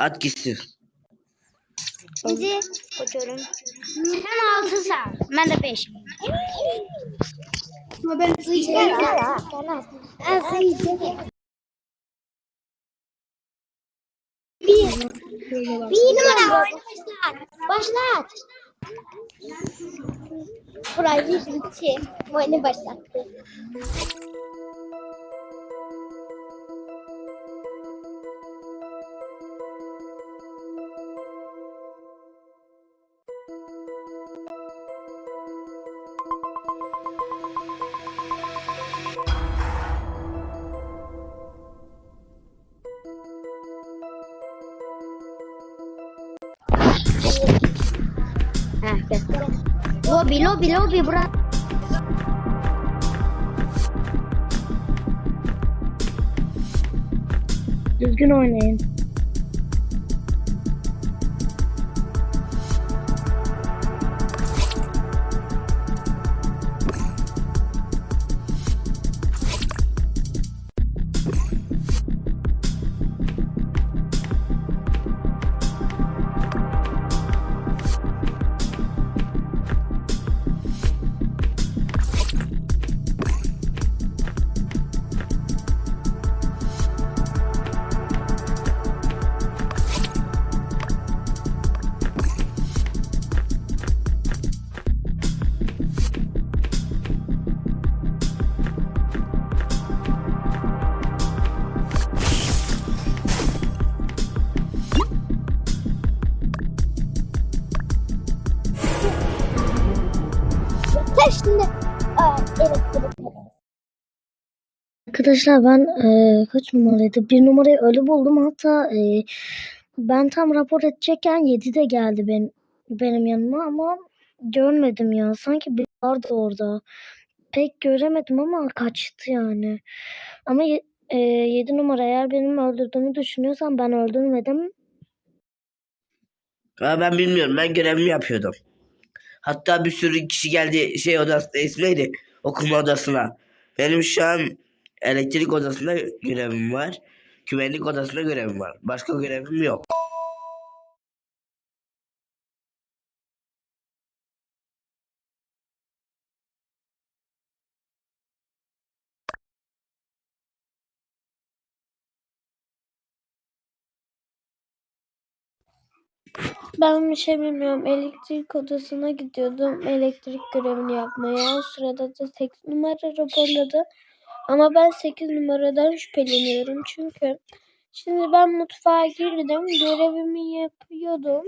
At gitsin. Şimdi koçuyorum. Sen altı sen. Ben de beş. Ama ben sayacağım. Ben sayacağım. Bir. Bir numara. Başlat. Başlat. Burayı bitti. Oyunu başlattı. Lobi, lobi, lobi bura. Düzgün oynayın. Şimdi elektrik. Arkadaşlar ben eee, kaç numaraydı? Bir numarayı ölü buldum. Hatta eee, ben tam rapor edecekken 7 de geldi benim, benim yanıma ama görmedim ya. Sanki biri vardı orada. Pek göremedim ama kaçtı yani. Ama 7 numara eğer benim öldürdüğümü düşünüyorsan ben öldürmedim. Ha, ben bilmiyorum. Ben görevimi yapıyordum. Hatta bir sürü kişi geldi şey odasına ismi neydi? Okuma odasına. Benim şu an elektrik odasında görevim var. Güvenlik odasında görevim var. Başka görevim yok. Ben bir şey bilmiyorum. Elektrik odasına gidiyordum. Elektrik görevini yapmaya. O sırada da 8 numara raporladı. Ama ben 8 numaradan şüpheleniyorum. Çünkü şimdi ben mutfağa girdim. Görevimi yapıyordum.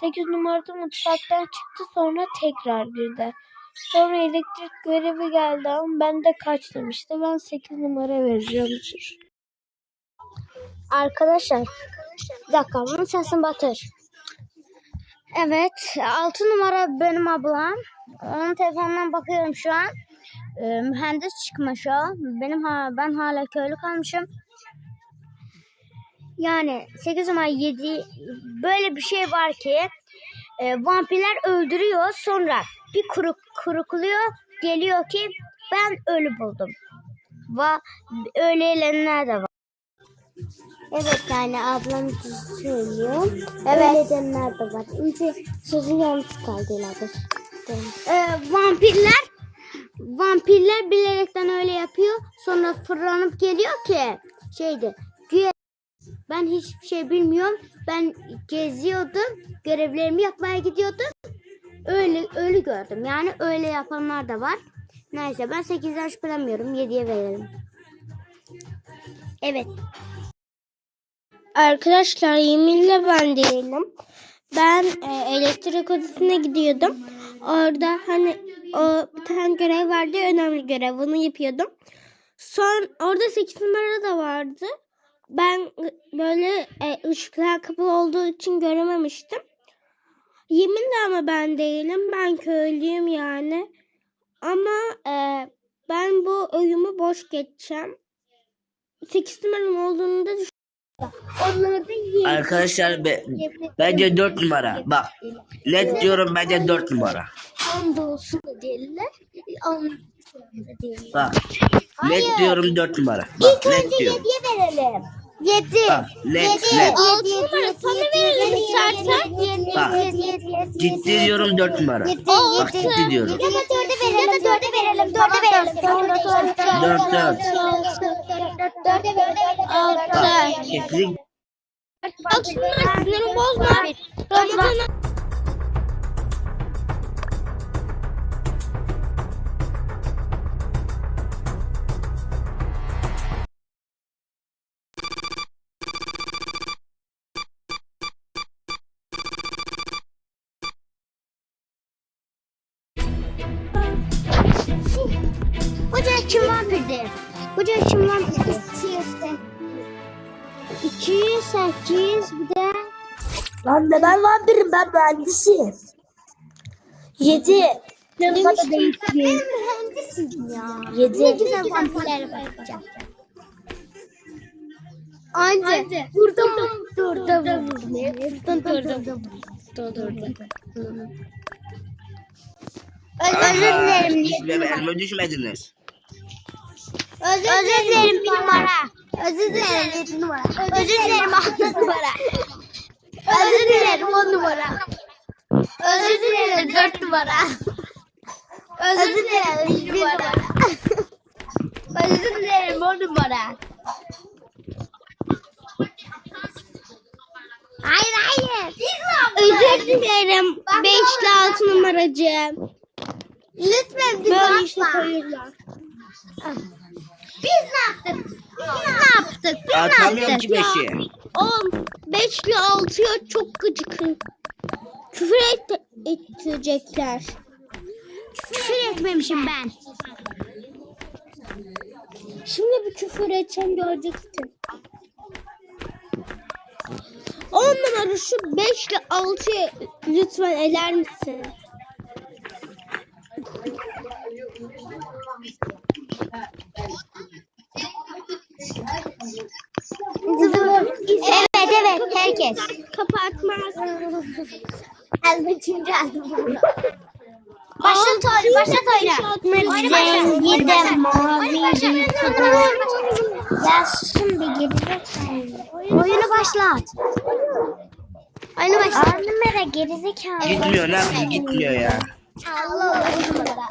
8 numarada mutfaktan çıktı. Sonra tekrar girdi. Sonra elektrik görevi geldi ama ben de kaçtım işte. Ben 8 numara vereceğim. Arkadaşlar. Bir dakika bunun sesini batır. Evet. Altı numara benim ablam. Onun telefonundan bakıyorum şu an. Ee, mühendis çıkmış o. Benim ha, ben hala köylü kalmışım. Yani 8 numara 7 böyle bir şey var ki e, vampirler öldürüyor sonra bir kuruk kurukluyor geliyor ki ben ölü buldum. Va öyle eğlenenler de var. Evet yani ablam söylüyor. Evet. Öyle edenler de var. Şimdi sözün yanlış kaldı ileride. Ee, vampirler vampirler bilerekten öyle yapıyor. Sonra fırlanıp geliyor ki şeydi. Güya ben hiçbir şey bilmiyorum. Ben geziyordum. Görevlerimi yapmaya gidiyordum. Öyle ölü gördüm. Yani öyle yapanlar da var. Neyse ben 8'den şüphelenmiyorum. 7'ye verelim. Evet. Arkadaşlar yeminle ben değilim. Ben e, elektrik odasına gidiyordum. Orada hani o bir tane görev vardı önemli görev onu yapıyordum. Son orada 8 numara da vardı. Ben böyle e, ışıklar kapalı olduğu için görememiştim. Yeminle ama ben değilim. Ben köylüyüm yani. Ama e, ben bu oyumu boş geçeceğim. 8 numaranın olduğunu da yiyelim. Arkadaşlar be, bence 4 numara. Bak net diyorum bence 4 numara. Da değiller. Bak net diyorum 4 numara. Bak İlk net önce diyorum. yediye verelim. Yedi. Ha, net net. Altı numara sana verelim istersen. Bak, Ciddi diyorum 4 numara. Bak ciddi diyorum. Ya da dörde verelim. Ya da dörde verelim. Dörde verelim. Dört dört. Dörde. Bak Altı. kesinlikle Bak şunlar sinirimi bozma. Ramazan'a Hoca kim vampirdi? Hoca kim vampirdi? 208 bir de Lan de ben vampirim ben mühendisim. Yedi. Demiştim ben mühendisim ya. Yedi. Ne güzel vampirlere bakacağım. Anca durdum durdum durdum durdum durdum. Özür dilerim. Hiçbir elime düşmediniz. Özür dilerim bir numara. Özür dilerim yedi numara. Özür dilerim altı numara. Özür dilerim on numara. Özür dilerim dört numara. Özür dilerim bir numara. Özür dilerim on numara. Hayır hayır. özür dilerim. Beşli altı numaracı. Lütfen bizi Böyle işte koyurlar. Biz ne yaptık? Biz ne yaptık? Biz ne Atamıyorum ki yaptık? 5'i. Oğlum beşli altıya çok gıcıkım. Küfür et, ettirecekler. Küfür etmemişim ben. Şimdi bir küfür edeceğim göreceksin. On numara şu beşli altıyı lütfen eler misin? Evet evet herkes. Kapatmaz. Aldım üçüncü aldım. Başlat oyunu, başlat oyunu. Rengi de Oyunu başlat. mavi. Ya susun bir gerizekalı. Oyunu başlat. Oyunu başlat. Anneme gerizekalı. Gitmiyor yapayım gitmiyor ya. Allah Allah.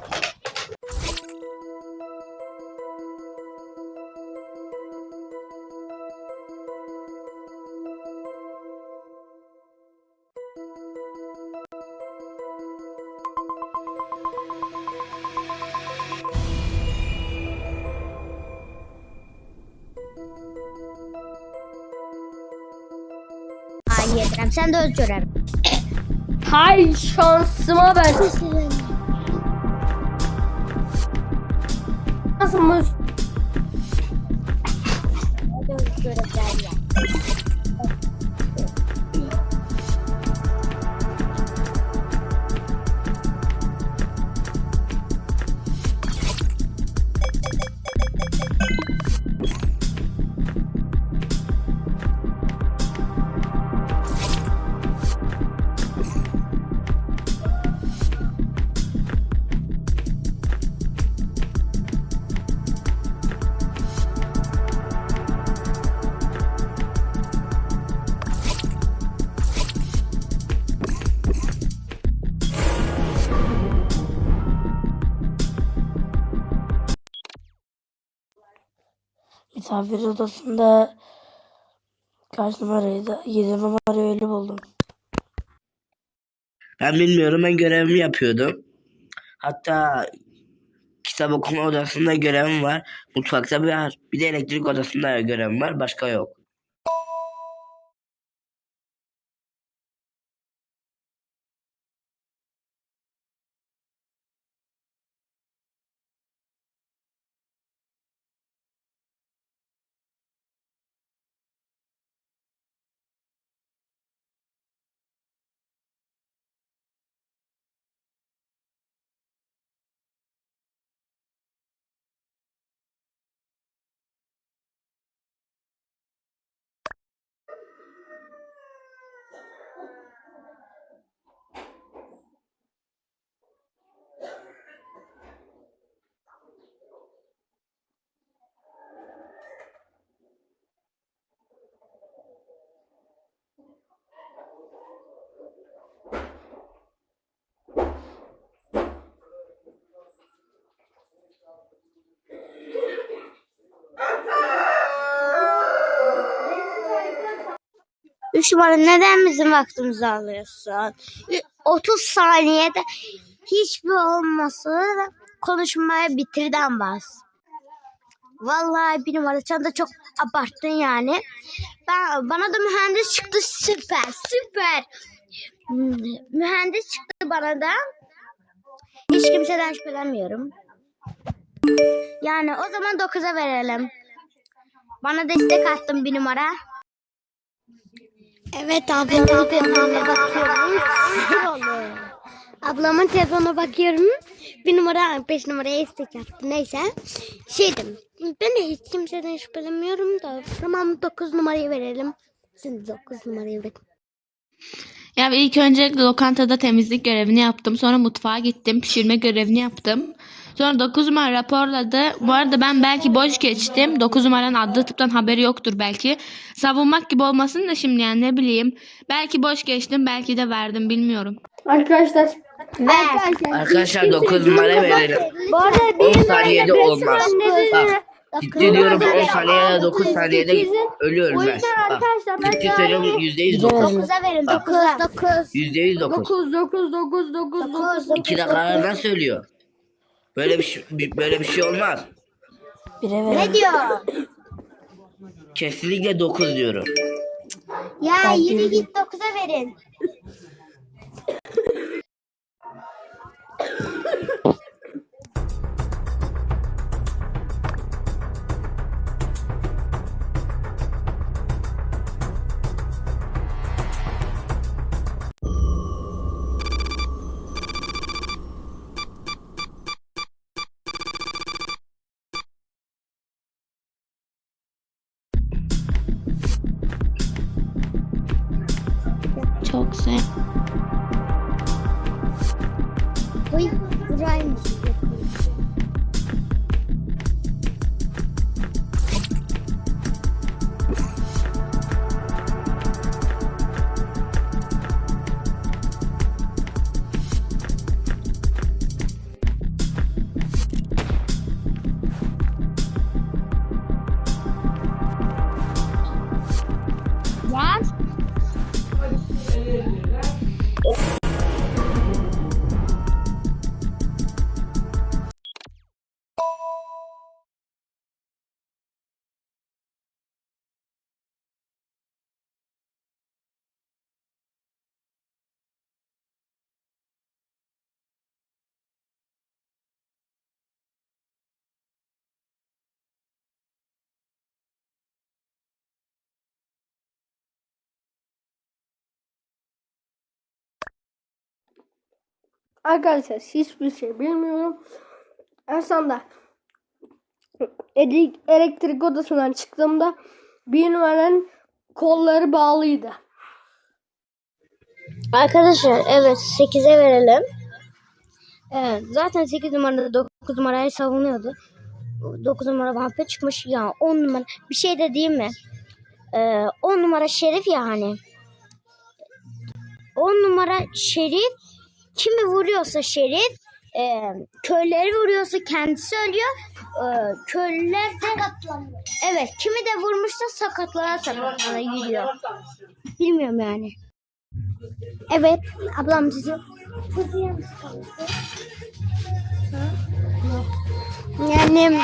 Sen de öldürürüm. Hay şansıma ben. Nasılmış? Misafir odasında kaç numaraydı? 7 numarayı öyle buldum. Ben bilmiyorum ben görevimi yapıyordum. Hatta kitap okuma odasında görevim var. Mutfakta bir. Bir de elektrik odasında görevim var. Başka yok. Numara neden bizim vaktimizi alıyorsun? Ü- 30 saniyede hiçbir olması konuşmaya bitirden bas. Vallahi bir numara sen de çok abarttın yani. Ben, bana da mühendis çıktı süper süper. Mühendis çıktı bana da. Hiç kimseden şüphelenmiyorum. Yani o zaman 9'a verelim. Bana destek attın bir numara. Evet ablamın telefonuna bakıyorum. ablamın telefonuna bakıyorum. Bir numara beş numaraya istek yaptı. Neyse. Şeydim. Ben de hiç kimseden şüphelenmiyorum da. Tamam dokuz numarayı verelim. Sen dokuz numarayı verin. Ya ilk önce lokantada temizlik görevini yaptım. Sonra mutfağa gittim. Pişirme görevini yaptım. Sonra 9 numara raporladı. Bu arada ben belki boş geçtim. 9 numaranın adlı tıptan haberi yoktur belki. Savunmak gibi olmasın da şimdi yani ne bileyim. Belki boş geçtim belki de verdim bilmiyorum. Arkadaşlar. Arkadaşlar 9 numara verelim. Bu arada 10 saniyede olmaz. Bak ciddi diyorum 10 saniyede 9 saniyede ölü ölmez. Bak ciddi söylüyorum %100 9. 9'a verin 9'a. 9. %100 9. 9 9 9 9 9 2 dakikalardan söylüyor. Böyle bir şey, böyle bir şey olmaz. Ne diyor? Kesinlikle 9 diyorum. Ya yürü git 9'a verin. Arkadaşlar hiçbir şey bilmiyorum. En sonunda ele- elektrik odasından çıktığımda bir numaranın kolları bağlıydı. Arkadaşlar evet 8'e verelim. Evet, zaten 8 numarada 9 numarayı savunuyordu. 9 numara vampir çıkmış ya 10 numara bir şey de diyeyim mi? Ee, 10 numara şerif ya hani. 10 numara şerif kimi vuruyorsa şerif e, köyleri vuruyorsa kendisi ölüyor. E, köylüler de Evet kimi de vurmuşsa sakatlana sakatlana gidiyor. Bilmiyorum yani. Evet ablam sizi yani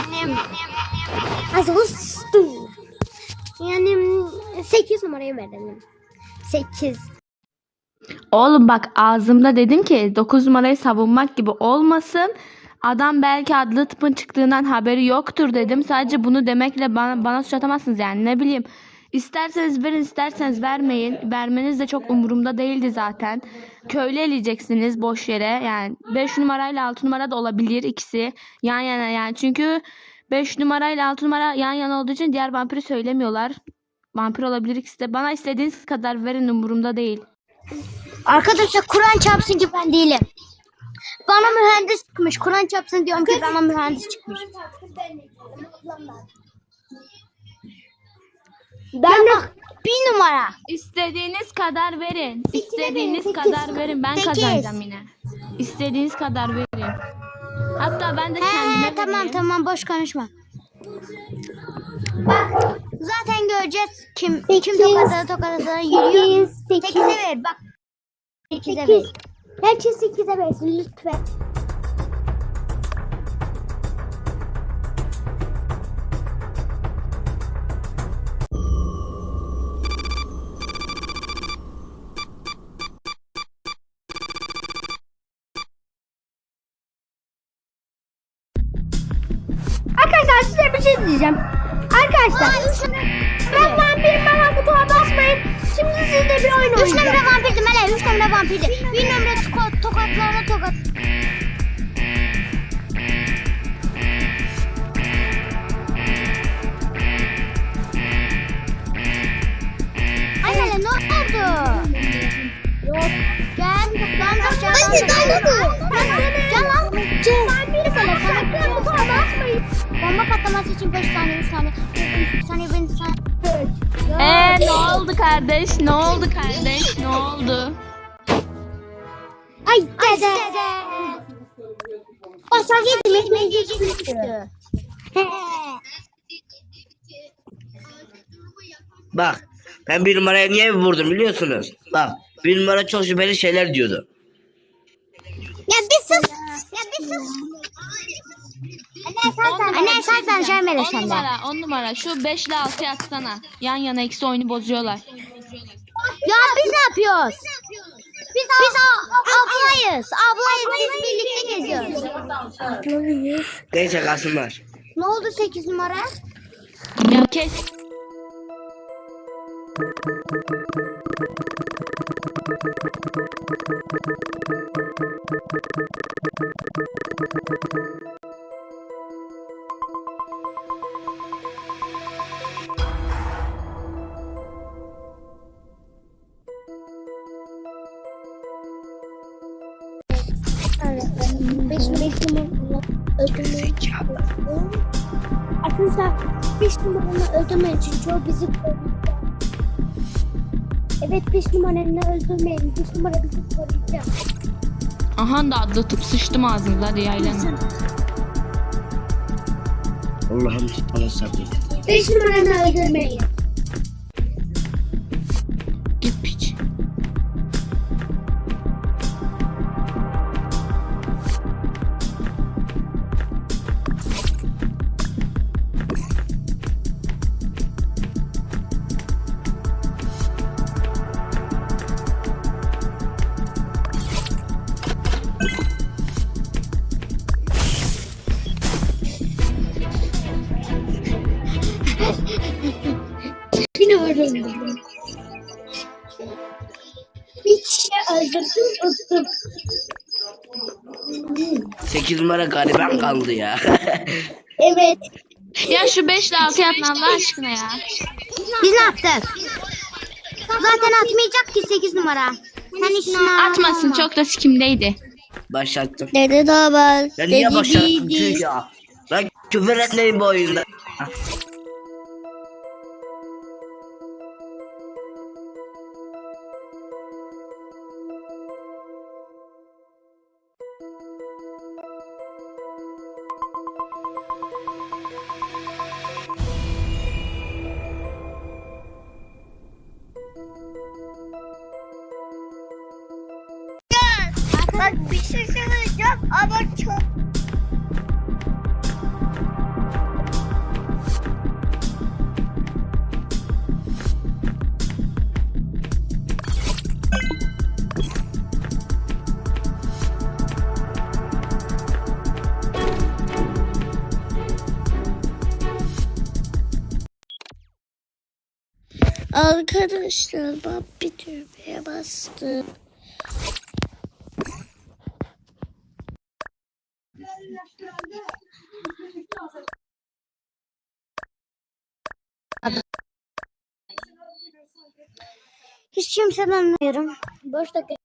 az yani 8 numarayı verelim. 8. Oğlum bak ağzımda dedim ki 9 numarayı savunmak gibi olmasın. Adam belki adlı tıpın çıktığından haberi yoktur dedim. Sadece bunu demekle bana, bana suç atamazsınız yani ne bileyim. İsterseniz verin isterseniz vermeyin. Vermeniz de çok umurumda değildi zaten. Köylü eleyeceksiniz boş yere. Yani 5 numarayla 6 numara da olabilir ikisi. Yan yana yani. Çünkü 5 numarayla 6 numara yan yana olduğu için diğer vampiri söylemiyorlar. Vampir olabilir ikisi de. Bana istediğiniz kadar verin umurumda değil. Arkadaşlar Kur'an çarpsın ki ben değilim. Bana mühendis çıkmış. Kur'an çarpsın diyorum ki bana mühendis çıkmış. Ben de Bir numara. İstediğiniz kadar verin. İstediğiniz verin, kadar sekiz. verin. Ben Sekiz. kazanacağım yine. İstediğiniz kadar verin. Hatta ben de He kendime tamam vereyim. tamam boş konuşma. Bak Zaten göreceğiz kim kim tokada tokada yürüyor. 8, 8'e ver bak. 8'e 8. ver. Herkes 8'e versin lütfen. Arkadaşlar size bir şey diyeceğim. Arkadaşlar ben vampirim bana kutuğa basmayın. Şimdi sizde bir oyun 3 oynayacağım. numara vampirdi Mele 3 numara vampirdi. 1 numara tokat, tokatlarına tokat. Mele ne oldu? Yok. Gel. Gel. Hadi dayanamıyor. Gel lan. Vampiri sana. Sana kutuğa basmayın. Bomba patlaması için 5 saniye 3 saniye. 3 saniye 1 saniye. Ee ne oldu kardeş? Ne oldu kardeş? Ne oldu? Ay dede. Basar yedim ekmeği düştü. Bak ben bir numaraya niye vurdum biliyorsunuz? Bak bir numara çok şüpheli şeyler diyordu. Ya bir sus. Ya bir sus. Anne sen sen. Anne sen sen şey böyle 10 senden. numara 10 numara şu 5 ile 6 atsana. Yan yana ikisi oyunu bozuyorlar. Ya biz ne yapıyoruz? Biz, biz a- ablayız. Ablayız. Biz birlikte geziyoruz. Neyse kalsınlar. Ne oldu 8 numara? Ya kes. Öldürmeyin çünkü o bizi koruyacak. Evet 5 numaranı öldürmeyin. 5 numara bizi koruyacak. Aha da adlı tıp sıçtım ağzınıza hadi yaylanın. Allah'ım bana sabır. 5 numaranı öldürmeyin. Yine öldürdüm. Bir kişi öldürdüm, öldürdüm. 8 numara gariban kaldı ya. Evet. Ya şu 5 ile 6 atın Allah aşkına ya. Biz ne yaptık? Zaten atmayacak ki 8 numara. Sen hiç numara Atmasın çok da sikimdeydi. Başlattım. Dede ne haber? Ya niye başlattım tüh ya? Ben küfür etmeyin bu oyunda. Arkadaşlar ben bir düğmeye bastım. Hiç kimseden anlamıyorum. Boş dakika.